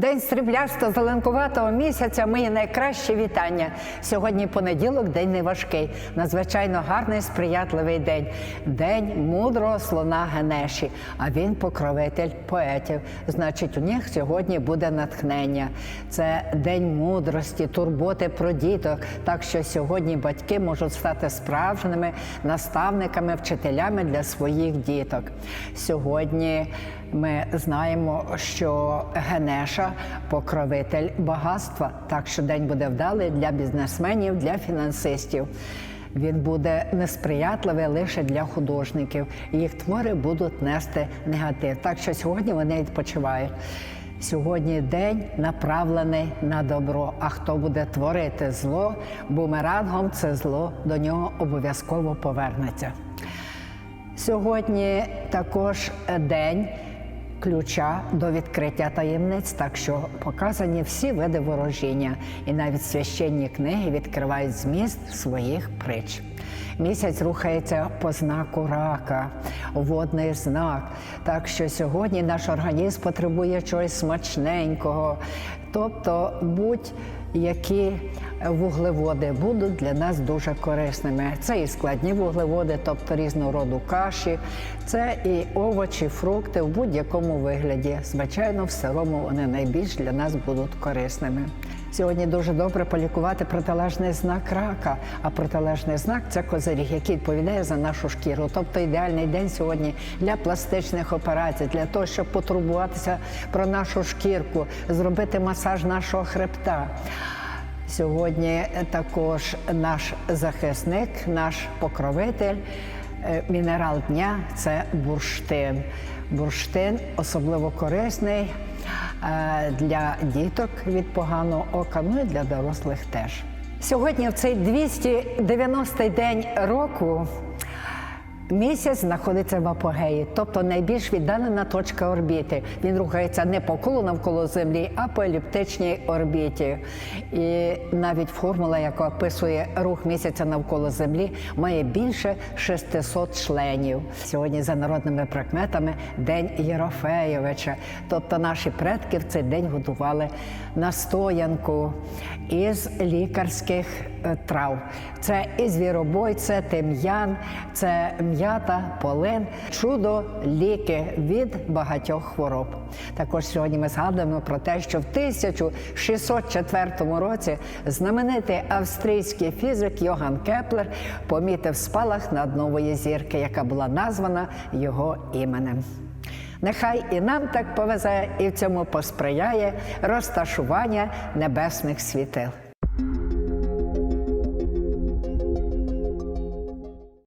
День сріблясто зеленкуватого місяця мої найкращі вітання. Сьогодні понеділок, день неважкий, надзвичайно гарний, сприятливий день. День мудрого слона Генеші. А він покровитель поетів. Значить, у них сьогодні буде натхнення. Це день мудрості, турботи про діток. Так що сьогодні батьки можуть стати справжніми наставниками, вчителями для своїх діток. Сьогодні ми знаємо, що Генеша покровитель багатства, так що день буде вдалий для бізнесменів, для фінансистів. Він буде несприятливий лише для художників. Їх твори будуть нести негатив. Так що сьогодні вони відпочивають. Сьогодні день направлений на добро. А хто буде творити зло, бумерангом це зло до нього обов'язково повернеться. Сьогодні також день ключа до відкриття таємниць, так що показані всі види ворожіння, і навіть священні книги відкривають зміст своїх притч. Місяць рухається по знаку рака, водний знак. Так що сьогодні наш організм потребує чогось смачненького, тобто будь-які вуглеводи будуть для нас дуже корисними. Це і складні вуглеводи, тобто різного роду каші, це і овочі, фрукти в будь-якому вигляді. Звичайно, в сирому вони найбільш для нас будуть корисними. Сьогодні дуже добре полікувати протилежний знак рака, а протилежний знак це козиріг, який відповідає за нашу шкіру. Тобто ідеальний день сьогодні для пластичних операцій, для того, щоб потурбуватися про нашу шкірку, зробити масаж нашого хребта. Сьогодні також наш захисник, наш покровитель, мінерал дня це бурштин. Бурштин особливо корисний е, для діток від поганого ока, ну і для дорослих теж. Сьогодні, в цей 290-й день року, Місяць знаходиться в апогеї, тобто найбільш віддалена точка орбіти. Він рухається не по колу навколо Землі, а по еліптичній орбіті. І навіть формула, яка описує рух місяця навколо Землі, має більше 600 членів. Сьогодні за народними прикметами День Єрофеєвича. Тобто наші предки в цей день готували настоянку із лікарських трав. Це і звіробой, це тим'ян, це м'ята, полин, чудо ліки від багатьох хвороб. Також сьогодні ми згадуємо про те, що в 1604 році знаменитий австрійський фізик Йоган Кеплер помітив спалах над нової зірки, яка була названа його іменем. Нехай і нам так повезе, і в цьому посприяє розташування небесних світил.